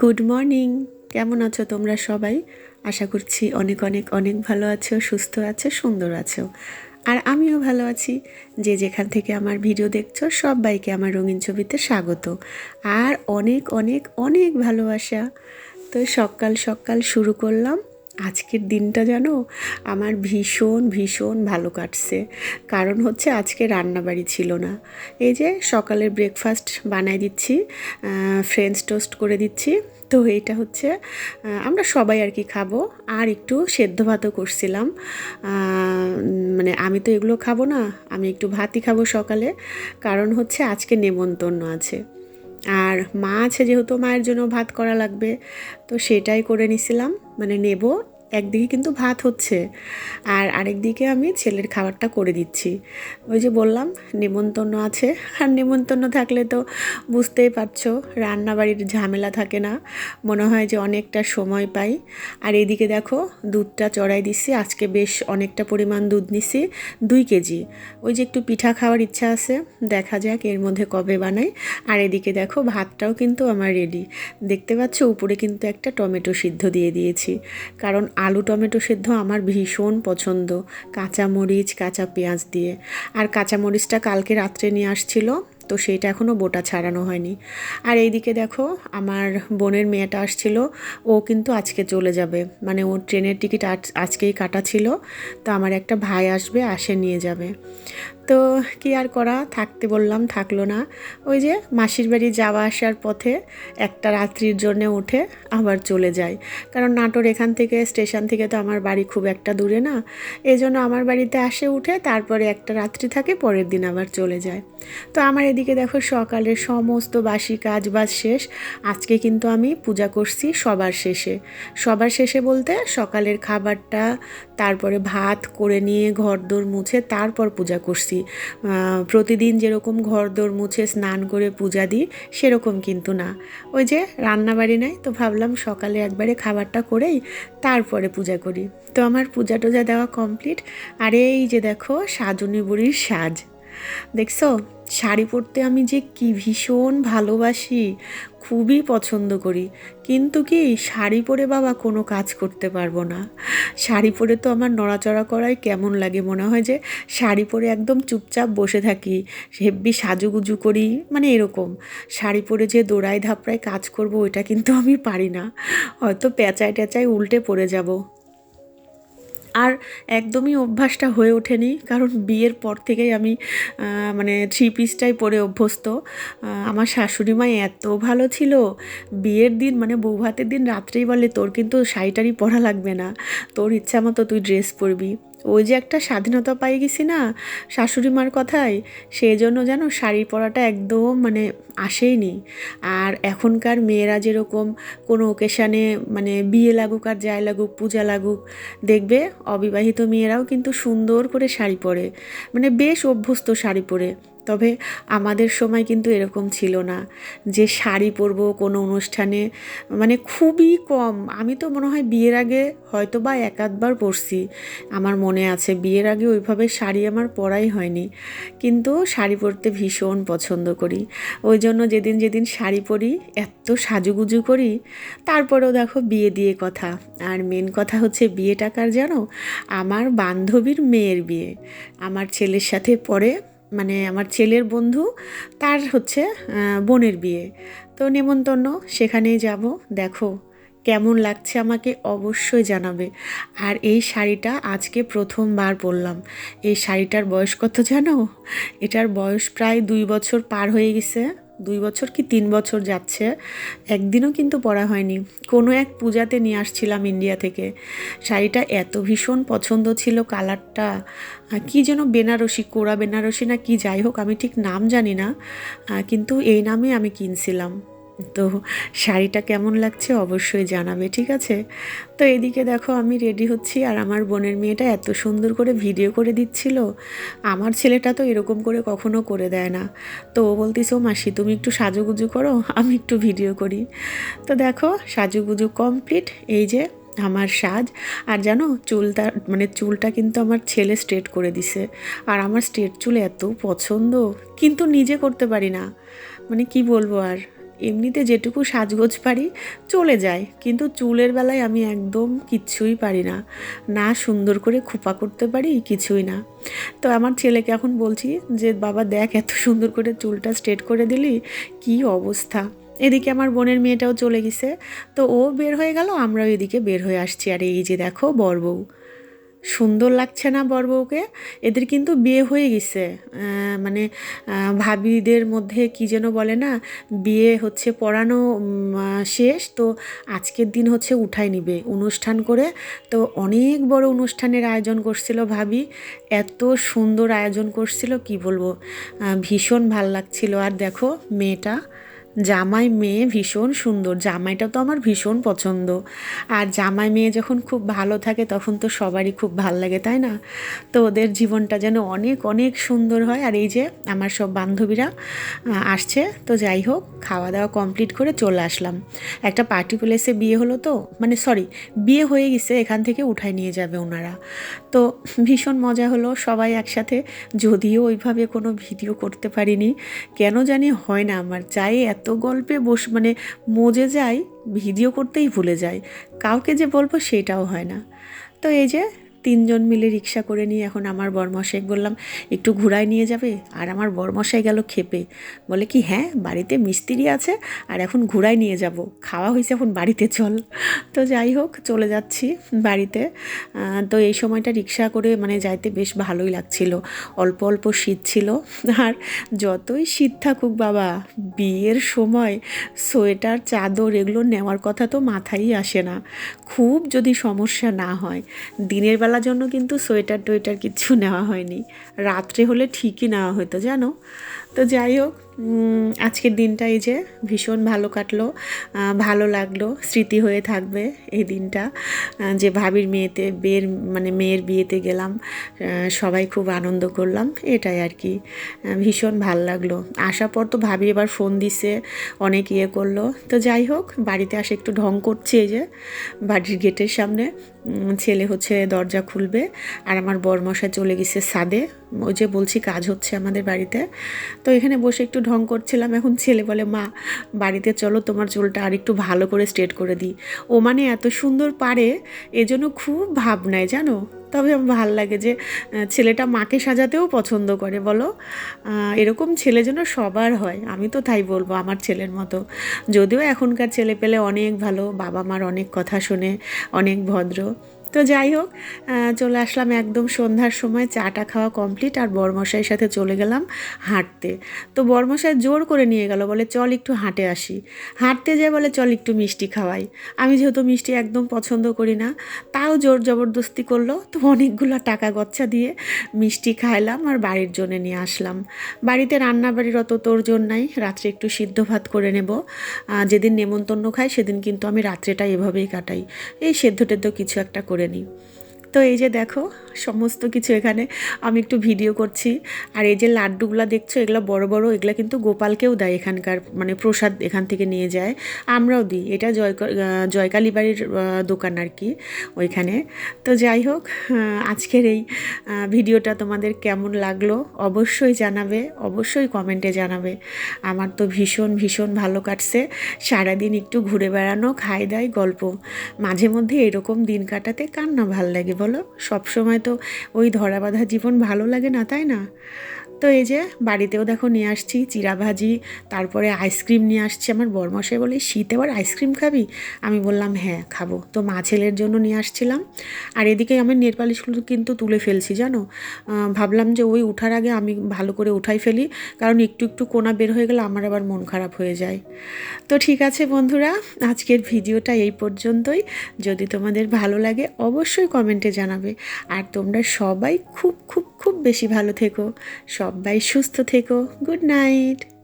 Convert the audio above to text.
Good morning কেমন আছো তোমরা সবাই? আশা করছি অনেক অনেক অনেক ভালো আছো, সুস্থ আছো, সুন্দর আছো। আর আমিও ভালো আছি। যে যেখান থেকে আমার ভিডিও দেখছ, সবাইকে আমার রঙিন ছবিতে স্বাগত। আর অনেক অনেক অনেক ভালোবাসা। তো সকাল সকাল শুরু করলাম। আজকের দিনটা জানো? আমার ভীষণ ভীষণ ভালো কাটছে। কারণ হচ্ছে আজকে রান্নাবাড়ি ছিল না। এই যে সকালের ব্রেকফাস্ট বানাই দিচ্ছি ফ্রেঞ্চ টোস্ট করে দিচ্ছি। তো এইটা হচ্ছে আমরা সবাই আর কি খাব। আর একটু সেদ্ধ ভাতও করছিলাম। মানে আমি তো এগুলো খাব না, আমি একটু ভাতই খাব সকালে। কারণ হচ্ছে আজকে নেমন্তন্ন আছে। আর মা আছে যেহেতু, মায়ের জন্য ভাত করা লাগবে। তো সেটাই করে নিছিলাম। মানে নেব একদিকে কিন্তু ভাত হচ্ছে আর আরেক দিকে আমি ছেলের খাবারটা করে দিচ্ছি। ওই যে বললাম নেমন্তন্ন আছে। আর নেমন্তন্ন থাকলে তো বুঝতেই পারছ, রান্নাবাড়ির ঝামেলা থাকে না। মনে হয় যে অনেকটা সময় পাই। আর এদিকে দেখো, দুধটা চড়াই দিচ্ছি আজকে বেশ অনেকটা পরিমাণ দুধ নিছি, দুই কেজি। ওই যে একটু পিঠা খাওয়ার ইচ্ছা আছে, দেখা যাক এর মধ্যে কবে বানাই। আর এদিকে দেখো, ভাতটাও কিন্তু আমার রেডি দেখতে পাচ্ছ, উপরে কিন্তু একটা টমেটো সিদ্ধ দিয়ে দিয়েছি। কারণ আলু টমেটো সেদ্ধ আমার ভীষণ পছন্দ। কাঁচা মরিচ কাঁচা পেঁয়াজ দিয়ে। আর কাঁচা মরিচটা কালকে রাত্রে নিয়ে আসছিল, তো সেইটা এখনও বোটা ছাড়ানো হয়নি। আর এইদিকে দেখো, আমার বোনের মেয়েটা আসছিল, ও কিন্তু আজকে চলে যাবে। মানে ওর ট্রেনের টিকিট আজকেই কাটা ছিল, তো আমার একটা ভাই আসবে, আসে নিয়ে যাবে। তো কি আর করা? থাকতে বললাম, থাকল না। ওই যে মাসির বাড়ি যাওয়া আসার পথে একটা রাত্রির জন্য উঠে আবার চলে যায় কারণ নাটোর এখান থেকে, স্টেশন থেকে তো আমার বাড়ি খুব একটা দূরে না। এই জন্য আমার বাড়িতে আসে, উঠে তারপরে একটা রাত্রি থাকে, পরের দিন আবার চলে যায়। তো আমার এদিকে দেখো সকালে সমস্ত বাসি কাজ বাজ শেষ। আজকে কিন্তু আমি পূজা করছি সবার শেষে। সবার শেষে বলতে সকালের খাবারটা, তারপরে ভাত করে নিয়ে ঘর দোর মুছে তারপর পূজা করছি। প্রতিদিন যেরকম ঘর দোর মুছে স্নান করে পূজা দিই, সেরকম কিন্তু না। ওই যে রান্নাবাড়ি নাই, তো ভাবলাম সকালে একবারে খাবারটা করেই তারপরে পূজা করি। তো আমার পূজা টুজা দেওয়া কমপ্লিট আর এই যে দেখো, সাজুনি বুড়ির সাজ। দেখছ? শাড়ি পরতে আমি যে কি ভীষণ ভালোবাসি, খুবই পছন্দ করি। কিন্তু কি শাড়ি পরে বাবা কোনো কাজ করতে পারব না। শাড়ি পরে তো আমার নড়াচড়া করাই কেমন লাগে মনে হয় যে শাড়ি পরে একদম চুপচাপ বসে থাকি, হেব্বি সাজুগুজু করি মানে এরকম। শাড়ি পরে যে দৌড়াই ধাপড়ায় কাজ করব, ওইটা কিন্তু আমি পারি না। হয়তো পেঁচায় টেঁচায় উল্টে পড়ে যাব। আর একদমই অভ্যাসটা হয়ে ওঠেনি, কারণ বিয়ের পর থেকেই আমি মানে থ্রি পিসটাই পরে অভ্যস্ত। আমার শাশুড়ি মা এত ভালো ছিল, বিয়ের দিন মানে বউ ভাতের দিন রাত্রেই বলে, তোর কিন্তু শাড়িটারি পরা লাগবে না, তোর ইচ্ছা মতো তুই ড্রেস পরবি। ওই যে একটা স্বাধীনতা পাই গেছি না শাশুড়ি মার কথায় সেই জন্য যেন শাড়ি পরাটা একদম মানে আসেইনি। আর এখনকার মেয়েরা যেরকম কোনো ওকেশানে মানে বিয়ে লাগুক আর যায় লাগুক, পূজা লাগুক, দেখবে অবিবাহিত মেয়েরাও কিন্তু সুন্দর করে শাড়ি পরে। মানে বেশ অভ্যস্ত শাড়ি পরে। তবে আমাদের সময় কিন্তু এরকম ছিল না। যে শাড়ি পরবো কোনো অনুষ্ঠানে মানে খুবই কম। আমি তো মনে হয় বিয়ের আগে হয়তো বা এক আধবার পরছি। আমার মনে আছে বিয়ের আগে ওইভাবে শাড়ি আমার পরাই হয়নি। কিন্তু শাড়ি পরতে ভীষণ পছন্দ করি। ওই জন্য যেদিন যেদিন শাড়ি পরি, এত সাজুগুজু করি, তারপরেও দেখো বিয়ে দিয়ে কথা। আর মেন কথা হচ্ছে বিয়ে টাকার জানো? আমার বান্ধবীর মেয়ের বিয়ে। আমার ছেলের সাথে পরে মানে আমার ছেলের বন্ধু, তার হচ্ছে বোনের বিয়ে। তো নেমন্তন্ন, সেখানেই যাব। দেখো, কেমন লাগছে আমাকে অবশ্যই জানাবে। আর এই শাড়িটা আজকে প্রথমবার পরলাম। এই শাড়িটার বয়স কত জানো? এটার বয়স প্রায় দুই বছর পার হয়ে গেছে। দুই বছর কি তিন বছর যাচ্ছে, একদিনও কিন্তু পরা হয়নি। কোনো এক পূজাতে নিয়ে আসছিলাম ইন্ডিয়া থেকে। শাড়িটা এত ভীষণ পছন্দ ছিল, কালারটা কি যেন বেনারসি, কোরা বেনারসি না কি যাই হোক, আমি ঠিক নাম জানি না কিন্তু এই নামে আমি কিনছিলাম। তো শাড়িটা কেমন লাগছে অবশ্যই জানাবে, ঠিক আছে? তো এদিকে দেখো আমি রেডি হচ্ছি আর আমার বোনের মেয়েটা এত সুন্দর করে ভিডিও করে দিচ্ছিল। আমার ছেলেটা তো এরকম করে কখনো করে দেয় না। তো ও বলতিস ও মাসি, তুমি একটু সাজুগুজু করো, আমি একটু ভিডিও করি। তো দেখো সাজুগুজু কমপ্লিট এই যে আমার সাজ। আর জানো, চুলটা মানে চুলটা কিন্তু আমার ছেলে স্ট্রেট করে দিছে। আর আমার স্ট্রেট চুল এত পছন্দ, কিন্তু নিজে করতে পারি না। মানে কি বলব আর? এমনিতে যেটুকু সাজগোজ পারি চলে যায়, কিন্তু চুলের বেলায় আমি একদম কিচ্ছুই পারি না। না সুন্দর করে খোপা করতে পারি, কিছুই না। তো আমার ছেলেকে এখন বলছি যে, বাবা, দেখ এত সুন্দর করে চুলটা স্ট্রেট করে দিলি, কি অবস্থা? এদিকে আমার বোনের মেয়েটাও চলে গেছে, তো ও বের হয়ে গেল, আমরাও এদিকে বের হয়ে আসছি। আর এই যে দেখো, বর বউ। সুন্দর লাগছে না বউকে? এদের কিন্তু বিয়ে হয়ে গেছে। মানে ভাবিদের মধ্যে কি যেন বলে না, বিয়ে হচ্ছে পড়ানো শেষ, তো আজকের দিন হচ্ছে উঠাই নিবে। অনুষ্ঠান করে তো অনেক বড় অনুষ্ঠানের আয়োজন করছিল ভাবি। এত সুন্দর আয়োজন করছিল, কি বলব? ভীষণ ভালো লাগছিল। আর দেখো, মেয়েটা জামাই মেয়ে ভীষণ সুন্দর। জামাইটা তো আমার ভীষণ পছন্দ। আর জামাই মেয়ে যখন খুব ভালো থাকে, তখন তো সবারই খুব ভালো লাগে, তাই না? তো ওদের জীবনটা যেন অনেক অনেক সুন্দর হয়। আর এই যে আমার সব বান্ধবীরা আসছে। তো যাই হোক খাওয়া দাওয়া কমপ্লিট করে চলে আসলাম। একটা পার্টি প্লেসে বিয়ে হলো তো মানে সরি বিয়ে হয়ে গেছে, এখান থেকে উঠায় নিয়ে যাবে ওনারা। তো ভীষণ মজা হলো, সবাই একসাথে। যদিও ওইভাবে কোনো ভিডিও করতে পারিনি, কেন জানি হয় না আমার। চাই এত গল্পে বস মানে মজে যাই ভিডিও করতেই ভুলে যাই কাউকে যে বলব সেটাও হয় না। তো এই যে তিনজন মিলে রিক্সা করে নিয়ে এখন আমার বরমশাই বললাম, একটু ঘুরায় নিয়ে যাবে? আর আমার বরমশাই গেল খেপে। বলে কি হ্যাঁ বাড়িতে মিস্ত্রি আছে, আর এখন ঘুরায় নিয়ে যাব। খাওয়া হয়েছে এখন বাড়িতে, চল। তো যাই হোক, চলে যাচ্ছি বাড়িতে। তো এই সময়টা রিক্সা করে মানে যাইতে বেশ ভালোই লাগছিল। অল্প অল্প শীত ছিল। আর যতই শীত থাকুক বাবা, বিয়ের সময় সোয়েটার, চাদর এগুলো নেওয়ার কথা তো মাথায় আসে না। খুব যদি সমস্যা না হয়, দিনের বেলার জন্য কিন্তু সোয়েটার টোয়েটার কিছু নেওয়া হয়নি। রাত্রে হলে ঠিকই নেওয়া হতো, জানো? তো যাই হোক আজকের দিনটা এই যে ভীষণ ভালো কাটলো ভালো লাগল, স্মৃতি হয়ে থাকবে এই দিনটা। যে ভাবির মেয়েতে বিয়ের মানে মেয়ের বিয়েতে গেলাম সবাই খুব আনন্দ করলাম, এটাই আর কি। ভীষণ ভালো লাগল। আসার পর তো ভাবি এবার ফোন দিছে, অনেক ইয়ে করল। তো যাই হোক, বাড়িতে আসে একটু ঢং করছে যে, বাড়ির গেটের সামনে। ছেলে হচ্ছে দরজা খুলবে আর আমার বরমশা চলে গেছে সাদে। ওই যে বলছি, কাজ হচ্ছে আমাদের বাড়িতে। তো এখানে বসে একটু ঢং করছিলাম, এখন ছেলে বলে, মা, বাড়িতে চলো, তোমার চুলটা আর একটু ভালো করে স্ট্রেট করে দিই। ও মানে এত সুন্দর পারে, এজন্য খুব ভাবনায়, জানো? তবে আমার ভালো লাগে যে ছেলেটা মাকে সাজাতেও পছন্দ করে, বলো। এরকম ছেলে যেন সবার হয়, আমি তো তাই বলব আমার ছেলের মতো। যদিও এখনকার ছেলে পেলে অনেক ভালো বাবা মার অনেক কথা শোনে, অনেক ভদ্র। তো যাই হোক চলে আসলাম একদম সন্ধ্যার সময়, চাটা খাওয়া কমপ্লিট আর বরমশাইয়ের সাথে চলে গেলাম হাঁটতে। তো বরমশাই জোর করে নিয়ে গেল, বলে, চল একটু হাঁটে আসি। হাঁটতে যেয়ে, বলে, চল একটু মিষ্টি খাওয়াই। আমি যেহেতু মিষ্টি একদম পছন্দ করি না, তাও জোর জবরদস্তি করল। তো অনেকগুলো টাকা গচ্ছা দিয়ে মিষ্টি খাইলাম আর বাড়ির জন্য নিয়ে আসলাম। বাড়িতে রান্না বাড়ির অত তোর জন্য নাই, রাত্রে একটু সিদ্ধ ভাত করে নেব। যেদিন নেমন্তন্ন খাই, সেদিন কিন্তু আমি রাত্রেটা এভাবেই কাটাই। এই সেদ্ধ টেদ্ধ কিছু একটা করে। নিই তো এই যে দেখো, সমস্ত কিছু এখানে আমি একটু ভিডিও করছি। আর এই যে লাড্ডুগুলো দেখছ, এগুলো বড় বড়, এগুলো কিন্তু গোপালকেও দেয় এখানকার মানে প্রসাদ এখান থেকে নিয়ে যায়। আমরাও দিই, এটা জয় জয়কালী বাড়ির দোকান আর কি ওইখানে। তো যাই হোক আজকের এই ভিডিওটা তোমাদের কেমন লাগল অবশ্যই জানাবে, অবশ্যই কমেন্টে জানাবে। আমার তো ভীষণ ভীষণ ভালো কাটছে। সারাদিন একটু ঘুরে বেড়ানো খাই দাই গল্প। মাঝে মধ্যে এরকম দিন কাটাতে কার না ভালো লাগে বলো, সবসময় তো ওই ধরা বাঁধা জীবন ভালো লাগে না, তাই না? তো এই যে বাড়িতেও দেখো নিয়ে আসছি চিরা ভাজি, তারপরে আইসক্রিম নিয়ে আসছি। আমার বরমশাই বলে, শীতে আবার আইসক্রিম খাবি? আমি বললাম হ্যাঁ খাব। তো মা ছেলের জন্য নিয়ে আসছিলাম। আর এদিকে আমি নেল পালিশগুলো কিন্তু তুলে ফেলছি, জানো? ভাবলাম যে ওই উঠার আগে আমি ভালো করে উঠাই ফেলি, কারণ একটু একটু কোনা বের হয়ে গেলে আমার আবার মন খারাপ হয়ে যায়। তো ঠিক আছে বন্ধুরা, আজকের ভিডিওটা এই পর্যন্তই। যদি তোমাদের ভালো লাগে, অবশ্যই কমেন্টে জানাবে। আর তোমরা সবাই খুব খুব খুব বেশি ভালো থেকো। সবাই সুস্থ থেকো। Good night.